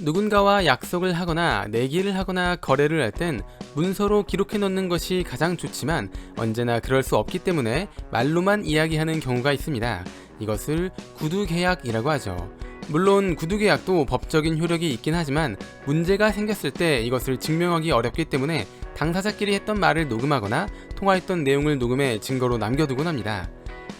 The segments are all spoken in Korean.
누군가와 약속을 하거나 내기를 하거나 거래를 할 땐 문서로 기록해 놓는 것이 가장 좋지만 언제나 그럴 수 없기 때문에 말로만 이야기하는 경우가 있습니다. 이것을 구두 계약이라고 하죠. 물론 구두 계약도 법적인 효력이 있긴 하지만 문제가 생겼을 때 이것을 증명하기 어렵기 때문에 당사자끼리 했던 말을 녹음하거나 통화했던 내용을 녹음해 증거로 남겨두곤 합니다.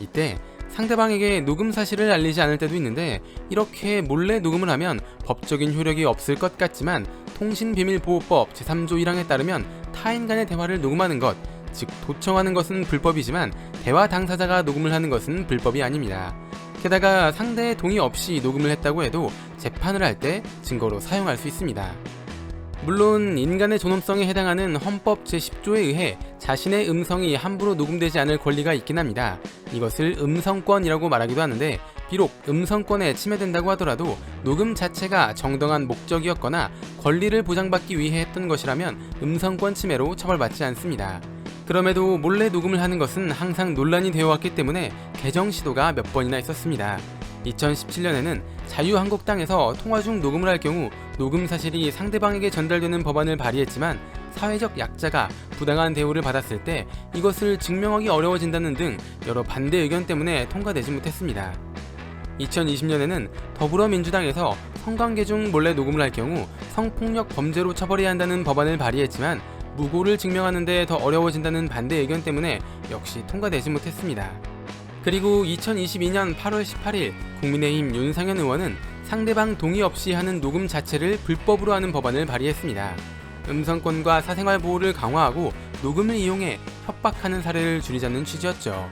이때 상대방에게 녹음 사실을 알리지 않을 때도 있는데 이렇게 몰래 녹음을 하면 법적인 효력이 없을 것 같지만 통신비밀보호법 제3조 1항에 따르면 타인 간의 대화를 녹음하는 것, 즉 도청하는 것은 불법이지만 대화 당사자가 녹음을 하는 것은 불법이 아닙니다. 게다가 상대의 동의 없이 녹음을 했다고 해도 재판을 할 때 증거로 사용할 수 있습니다. 물론 인간의 존엄성에 해당하는 헌법 제10조에 의해 자신의 음성이 함부로 녹음되지 않을 권리가 있긴 합니다. 이것을 음성권이라고 말하기도 하는데 비록 음성권에 침해된다고 하더라도 녹음 자체가 정당한 목적이었거나 권리를 보장받기 위해 했던 것이라면 음성권 침해로 처벌받지 않습니다. 그럼에도 몰래 녹음을 하는 것은 항상 논란이 되어 왔기 때문에 개정 시도가 몇 번이나 있었습니다. 2017년에는 자유한국당에서 통화 중 녹음을 할 경우 녹음 사실이 상대방에게 전달되는 법안을 발의했지만 사회적 약자가 부당한 대우를 받았을 때 이것을 증명하기 어려워진다는 등 여러 반대 의견 때문에 통과되지 못했습니다. 2020년에는 더불어민주당에서 성관계 중 몰래 녹음을 할 경우 성폭력 범죄로 처벌해야 한다는 법안을 발의했지만 무고를 증명하는데 더 어려워진다는 반대 의견 때문에 역시 통과되지 못했습니다. 그리고 2022년 8월 18일 국민의힘 윤상현 의원은 상대방 동의 없이 하는 녹음 자체를 불법으로 하는 법안을 발의했습니다. 음성권과 사생활 보호를 강화하고 녹음을 이용해 협박하는 사례를 줄이자는 취지였죠.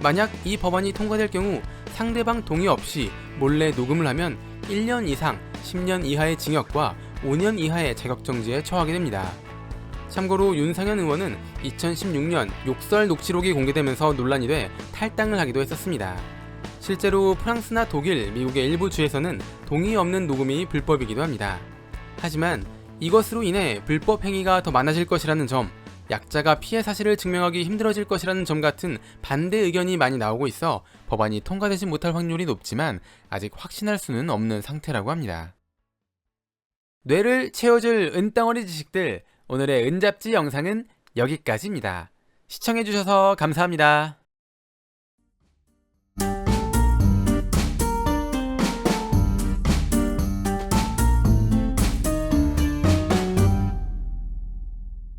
만약 이 법안이 통과될 경우 상대방 동의 없이 몰래 녹음을 하면 1년 이상 10년 이하의 징역과 5년 이하의 자격정지에 처하게 됩니다. 참고로 윤상현 의원은 2016년 욕설 녹취록이 공개되면서 논란이 돼 탈당을 하기도 했었습니다. 실제로 프랑스나 독일, 미국의 일부 주에서는 동의 없는 녹음이 불법이기도 합니다. 하지만 이것으로 인해 불법 행위가 더 많아질 것이라는 점, 약자가 피해 사실을 증명하기 힘들어질 것이라는 점 같은 반대 의견이 많이 나오고 있어 법안이 통과되지 못할 확률이 높지만 아직 확신할 수는 없는 상태라고 합니다. 뇌를 채워줄 은덩어리 지식들 오늘의 은잡지 영상은 여기까지입니다. 시청해주셔서 감사합니다.